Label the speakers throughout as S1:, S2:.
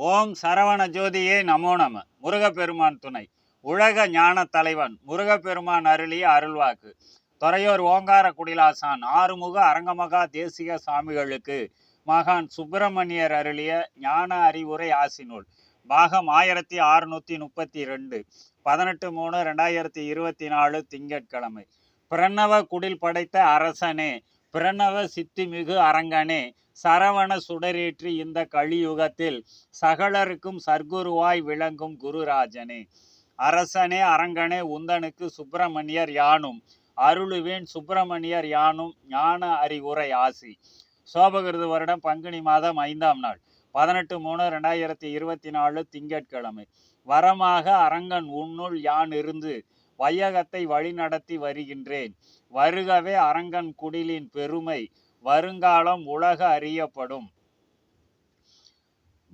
S1: ஓம் சரவண ஜோதியே நமோ நம. முருகப்பெருமான் துணை. உலக ஞான தலைவன் முருகப்பெருமான் அருளிய அருள்வாக்கு. துறையூர் ஓங்கார குடிலாசான் ஆறுமுக அரங்கமகா தேசிக சாமிகளுக்கு மகான் சுப்பிரமணியர் அருளிய ஞான அறிவுரை ஆசினூல் பாகம் ஆயிரத்தி அறுநூத்தி முப்பத்தி ரெண்டு பதினெட்டு மூணு ரெண்டாயிரத்தி இருபத்தி நாலு திங்கட்கிழமை. பிரணவ குடில் படைத்த அரசனே பிரணவ சித்திமிகு அரங்கனே சரவண சுடரேற்றி இந்த கலியுகத்தில் சகலருக்கும் சர்க்குருவாய் விளங்கும் குருராஜனே. அரசனே அரங்கனே உந்தனுக்கு சுப்பிரமணியர் யானும் அருளுவேன் சுப்பிரமணியர் யானும் ஞான அறிவுரை ஆசி. சோபகிருது வருடம் பங்குனி மாதம் ஐந்தாம் நாள் பதினெட்டு மூணு ரெண்டாயிரத்தி இருபத்தி நாலு திங்கட்கிழமை. வரமாக அரங்கன் உன்னுள் யான் இருந்து வையகத்தை வழிநடத்தி வருகின்றேன். வருகவே அரங்கன் குடிலின் பெருமை வருங்காலம் உலக அறியப்படும்.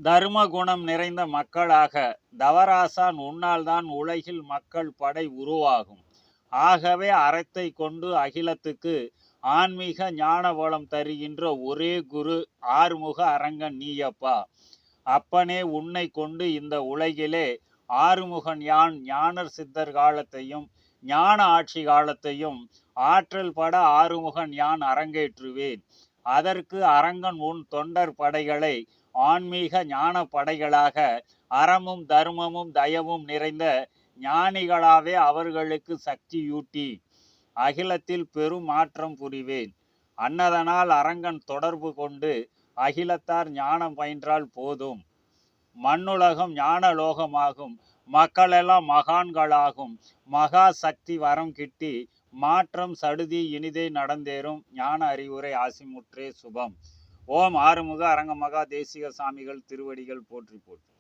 S1: தர்ம குணம் நிறைந்த மக்களாக தவராசான் உன்னால்தான் உலகில் மக்கள் படை உருவாகும். ஆகவே அறத்தை கொண்டு அகிலத்துக்கு ஆன்மீக ஞான வளம் தருகின்ற ஒரே குரு ஆறுமுக அரங்கன் நீயப்பா. அப்பனே உன்னை கொண்டு இந்த உலகிலே ஆறுமுகன் யான் ஞானர் சித்தர் காலத்தையும் ஞான ஆட்சி காலத்தையும் ஆற்றல் பட ஆறுமுகன் யான் அரங்கேற்றுவேன். அதற்கு அரங்கன் உன் தொண்டர் படைகளை ஆன்மீக ஞான படைகளாக அறமும் தர்மமும் தயவும் நிறைந்த ஞானிகளாவே அவர்களுக்கு சக்தியூட்டி அகிலத்தில் பெரும் மாற்றம் புரிவேன். அன்னதனால் அரங்கன் தொடர்பு கொண்டு அகிலத்தார் ஞானம் பயின்றால் போதும். மண்ணுலகம் ஞான லோகமாகும் மக்களெல்லாம் மகான்களாகும். மகா சக்தி வரம் கிட்டி மாற்றம் சடுதி இனிதே நடந்தேறும். ஞான அறிவுரை ஆசிமுற்றே சுபம். ஓம் ஆறுமுக அரங்கமகா தேசிக சாமிகள் திருவடிகள் போற்றி போற்றி.